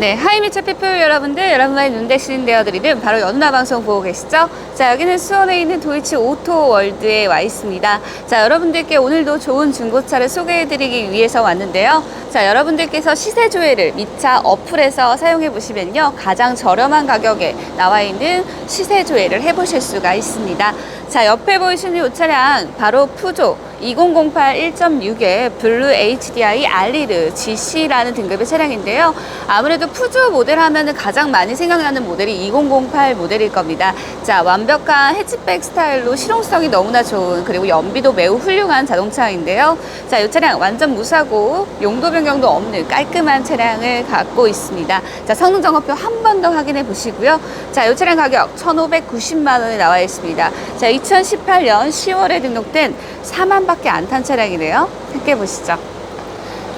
네, 하이미처 피플 여러분들, 여러분의 눈 대신 되어드리는 바로 연나 방송 보고 계시죠? 자, 여기는 수원에 있는 도이치 오토 월드에 와 있습니다. 자, 여러분들께 오늘도 좋은 중고차를 소개해드리기 위해서 왔는데요. 자, 여러분들께서 시세 조회를 미차 어플에서 사용해 보시면요. 가장 저렴한 가격에 나와 있는 시세 조회를 해보실 수가 있습니다. 자, 옆에 보이시는 이 차량 바로 푸조 2008 1.6의 블루 HDI 알리르 GC라는 등급의 차량인데요. 아무래도 푸조 모델 하면은 가장 많이 생각나는 모델이 2008 모델일 겁니다. 자, 완벽한 해치백 스타일로 실용성이 너무나 좋은 그리고 연비도 매우 훌륭한 자동차인데요. 자, 이 차량 완전 무사고 용도 변경도 없는 깔끔한 차량을 갖고 있습니다. 자, 성능 점검표 한 번 더 확인해 보시고요. 자, 이 차량 가격 1,590만 원에 나와 있습니다. 자, 2018년 10월에 등록된 4만밖에 안 탄 차량이네요. 함께 보시죠.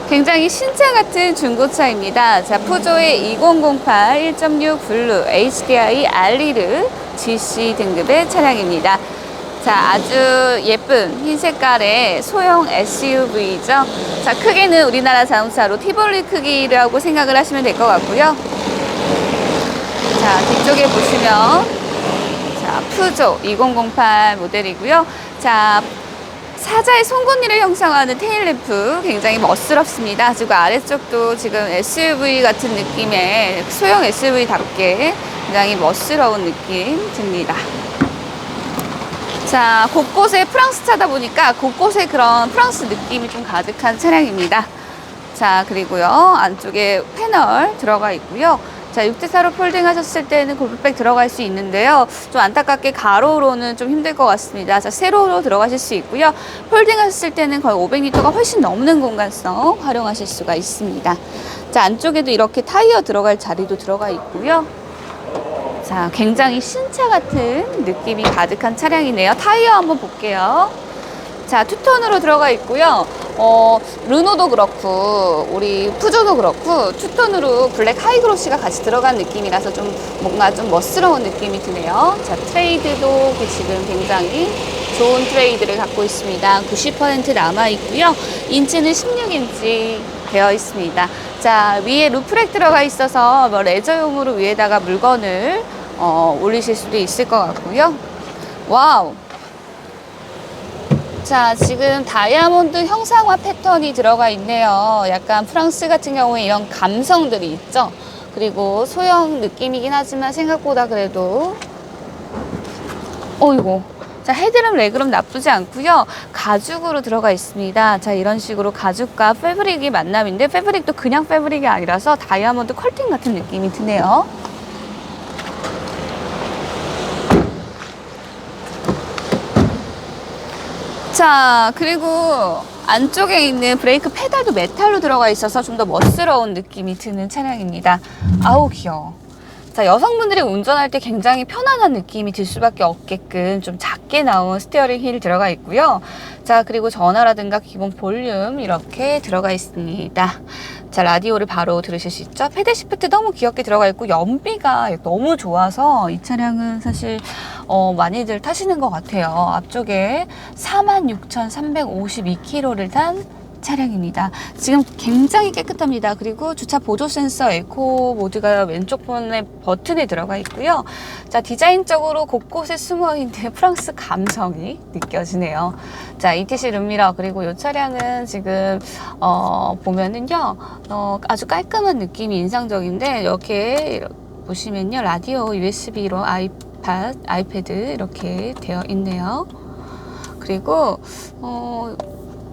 굉장히 신차 같은 중고차입니다. 자, 푸조의 2008 1.6 블루 HDI 알리르 GC 등급의 차량입니다. 자, 아주 예쁜 흰 색깔의 소형 SUV죠. 자, 크기는 우리나라 자동차로 티볼리 크기라고 생각을 하시면 될 것 같고요. 자, 뒤쪽에 보시면 자, 푸조 2008 모델이고요. 자, 사자의 송곳니를 형상하는 테일램프 굉장히 멋스럽습니다. 그리고 아래쪽도 지금 SUV 같은 느낌의 소형 SUV답게 굉장히 멋스러운 느낌 듭니다. 자, 곳곳에 프랑스 차다 보니까 곳곳에 그런 프랑스 느낌이 좀 가득한 차량입니다. 자, 그리고요. 안쪽에 패널 들어가 있고요. 자, 6대4로 폴딩 하셨을 때는 골프백 들어갈 수 있는데요. 좀 안타깝게 가로로는 좀 힘들 것 같습니다. 자, 세로로 들어가실 수 있고요. 폴딩 하셨을 때는 거의 500리터가 훨씬 넘는 공간성 활용하실 수가 있습니다. 자, 안쪽에도 이렇게 타이어 들어갈 자리도 들어가 있고요. 자, 굉장히 신차 같은 느낌이 가득한 차량이네요. 타이어 한번 볼게요. 자, 투톤으로 들어가 있고요. 어, 르노도 그렇고, 우리 푸조도 그렇고, 투톤으로 블랙 하이그로시가 같이 들어간 느낌이라서 좀 뭔가 좀 멋스러운 느낌이 드네요. 자, 트레이드도 그 지금 굉장히 좋은 트레이드를 갖고 있습니다. 90% 남아 있고요. 인치는 16인치 되어 있습니다. 자, 위에 루프렉 들어가 있어서 뭐 레저용으로 위에다가 물건을 어, 올리실 수도 있을 것 같고요. 와우. 자, 지금 다이아몬드 형상화 패턴이 들어가 있네요. 약간 프랑스 같은 경우에 이런 감성들이 있죠. 그리고 소형 느낌이긴 하지만 생각보다 그래도 어이고. 자, 헤드룸, 레그룸 나쁘지 않고요. 가죽으로 들어가 있습니다. 자, 이런 식으로 가죽과 패브릭이 만남인데 패브릭도 그냥 패브릭이 아니라서 다이아몬드 컬팅 같은 느낌이 드네요. 자, 그리고 안쪽에 있는 브레이크 페달도 메탈로 들어가 있어서 좀 더 멋스러운 느낌이 드는 차량입니다. 아우, 귀여워. 자, 여성분들이 운전할 때 굉장히 편안한 느낌이 들 수밖에 없게끔 좀 작게 나온 스티어링 휠 들어가 있고요. 자, 그리고 전화라든가 기본 볼륨 이렇게 들어가 있습니다. 자, 라디오를 바로 들으실 수 있죠? 패드 시프트 너무 귀엽게 들어가 있고 연비가 너무 좋아서 이 차량은 사실 어, 많이들 타시는 것 같아요. 앞쪽에 46,352km를 탄 차량입니다. 지금 굉장히 깨끗합니다. 그리고 주차 보조 센서 에코 모드가 왼쪽 번에 버튼에 들어가 있고요. 자, 디자인적으로 곳곳에 숨어 있는 프랑스 감성이 느껴지네요. 자, ETC 룸미러 그리고 이 차량은 지금 어, 보면은요. 어, 아주 깔끔한 느낌이 인상적인데 이렇게 보시면요. 라디오 USB로 아이 팟, 아이패드 이렇게 되어 있네요. 그리고 어,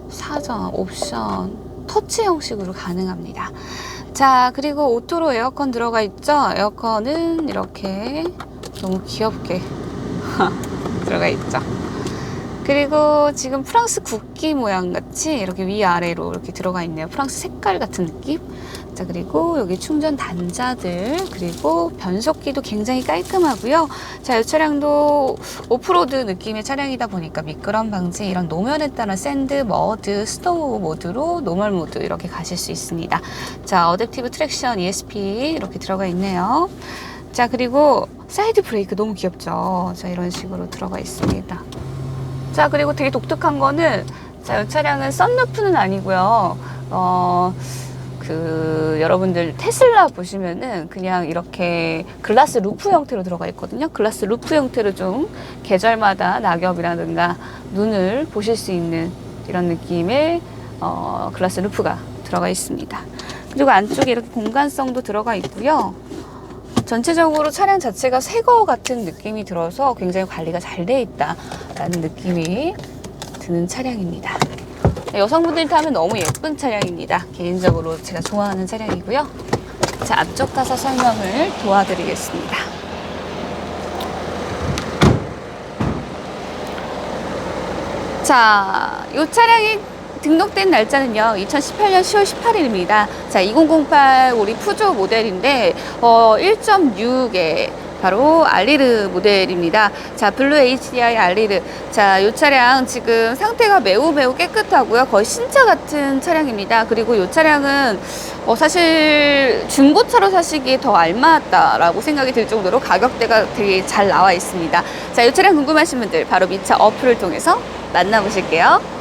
사전, 옵션, 터치 형식으로 가능합니다. 자, 그리고 오토로 에어컨 들어가 있죠? 에어컨은 이렇게 너무 귀엽게 들어가 있죠. 그리고 지금 프랑스 국기 모양 같이 이렇게 위아래로 이렇게 들어가 있네요. 프랑스 색깔 같은 느낌. 자, 그리고 여기 충전 단자들, 그리고 변속기도 굉장히 깔끔하고요. 자, 이 차량도 오프로드 느낌의 차량이다 보니까 미끄럼 방지, 이런 노면에 따른 샌드, 머드, 스노우 모드로 노멀 모드 이렇게 가실 수 있습니다. 자, 어댑티브 트랙션 ESP 이렇게 들어가 있네요. 자, 그리고 사이드 브레이크 너무 귀엽죠? 자, 이런 식으로 들어가 있습니다. 자, 그리고 되게 독특한 거는, 자, 이 차량은 썬루프는 아니고요. 어, 그그 여러분들 테슬라 보시면은 그냥 이렇게 글라스 루프 형태로 들어가 있거든요. 글라스 루프 형태로 좀 계절마다 낙엽이라든가 눈을 보실 수 있는 이런 느낌의 어, 글라스 루프가 들어가 있습니다. 그리고 안쪽에 이렇게 공간성도 들어가 있고요. 전체적으로 차량 자체가 새 거 같은 느낌이 들어서 굉장히 관리가 잘 돼 있다라는 느낌이 드는 차량입니다. 네, 여성분들이 타면 너무 예쁜 차량입니다. 개인적으로 제가 좋아하는 차량이고요. 자, 앞쪽 타사 설명을 도와드리겠습니다. 자, 이 차량이 등록된 날짜는요, 2018년 10월 18일입니다. 자, 2008 우리 푸조 모델인데, 어, 1.6에 바로 알리르 모델입니다. 자, 블루 HDI 알리르. 자, 이 차량 지금 상태가 매우 매우 깨끗하고요. 거의 신차 같은 차량입니다. 그리고 이 차량은 어, 사실 중고차로 사시기에 더 알맞다라고 생각이 들 정도로 가격대가 되게 잘 나와 있습니다. 자, 이 차량 궁금하신 분들 바로 미차 어플을 통해서 만나보실게요.